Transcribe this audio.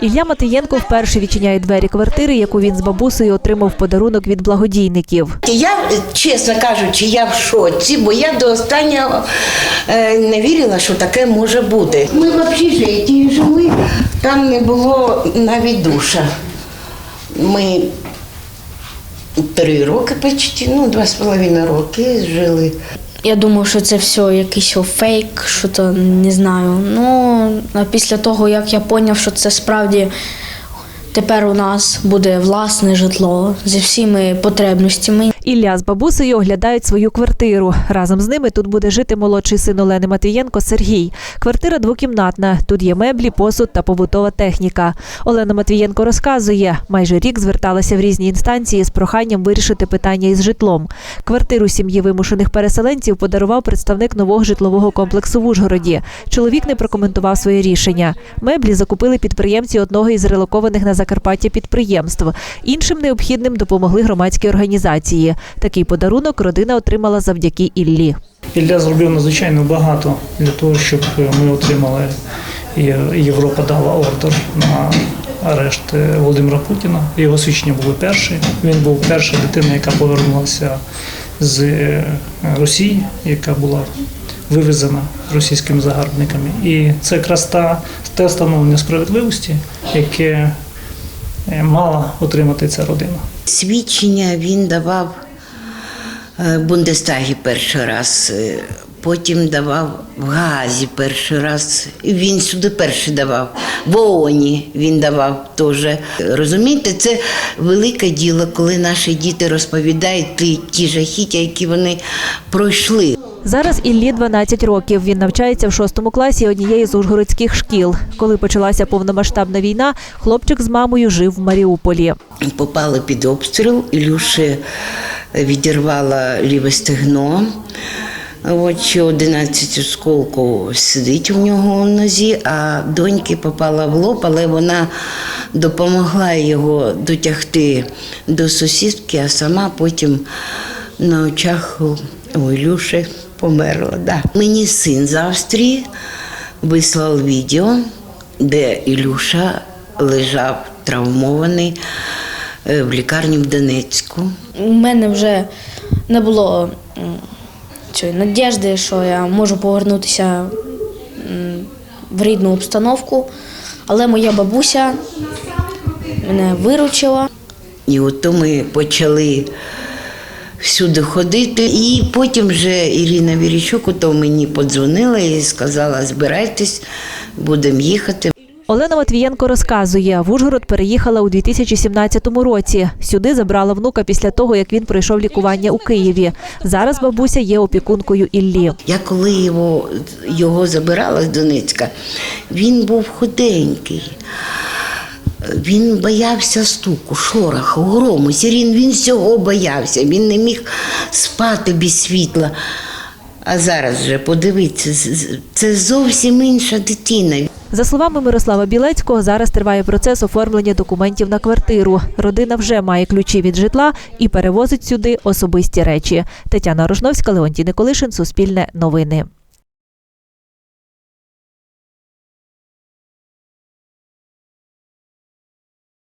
Ілля Матиєнко вперше відчиняє двері квартири, яку він з бабусею отримав подарунок від благодійників. Я, чесно кажучи, я в шоці, бо я до останнього е, не вірила, що таке може бути. Ми в общежитті жили, там не було навіть душа. Ми три роки почти, ну, два з половиною роки жили. Я думав, що це все якийсь фейк, що то не знаю. Ну, а після того, як я поняв, що це справді тепер у нас буде власне житло зі всіми потребностями. Ілля з бабусею оглядають свою квартиру. Разом з ними тут буде жити молодший син Олени Матвієнко Сергій. Квартира двокімнатна. Тут є меблі, посуд та побутова техніка. Олена Матвієнко розказує, майже рік зверталася в різні інстанції з проханням вирішити питання із житлом. Квартиру сім'ї вимушених переселенців подарував представник нового житлового комплексу в Ужгороді. Чоловік не прокоментував своє рішення. Меблі закупили підприємці одного із релокованих на Закарпаття підприємств. Іншим необхідним допомогли громадські організації. Такий подарунок родина отримала завдяки Іллі. Ілля зробив надзвичайно багато для того, щоб ми отримали Європа дала ордер на арешт Володимира Путіна. Його свідчення були перші. Він був перша дитина, яка повернулася з е, Росії, яка була вивезена російськими загарбниками. І це якраз та те становлення справедливості, яке мала отримати ця родина. Свідчення він давав е, Бундестагі перший раз, е, потім давав в Гаазі перший раз. Він сюди перший давав. В ООНі він давав теж. Розумієте, це велике діло, коли наші діти розповідають ті жахіття, які вони пройшли. Зараз Іллі 12 років. Він навчається в шостому класі однієї з ужгородських шкіл. Коли почалася повномасштабна війна, хлопчик з мамою жив в Маріуполі. Попали під обстріл, Ілюші відірвала ліве стегно. От ще 11 осколків сидить у нього в нозі, а доньки попала в лоб, але вона допомогла його дотягти до сусідки, а сама потім на очах у Ілюші померла. Да. Мені син з Австрії вислав відео, де Ілюша лежав травмований е, в лікарні в Донецьку. У мене вже не було цієї надіжди, що я можу повернутися в рідну обстановку. Але моя бабуся мене виручила. І от то ми почали всюди ходити. І потім вже Ірина Вірічук то мені подзвонила і сказала: збирайтесь, будемо їхати. Олена Матвієнко розказує, в Ужгород переїхала у 2017 році. Сюди забрала внука після того, як він пройшов лікування у Києві. Зараз бабуся є опікункою Іллі. Я коли його, його забирала з Донецька, він був худенький. Він боявся стуку, шороху, грому, сирін, він всього боявся, він не міг спати без світла. А зараз же подивіться, це зовсім інша дитина. За словами Мирослава Білецького, зараз триває процес оформлення документів на квартиру. Родина вже має ключі від житла і перевозить сюди особисті речі. Тетяна Рожновська, Леонтій Николишин, Суспільне новини.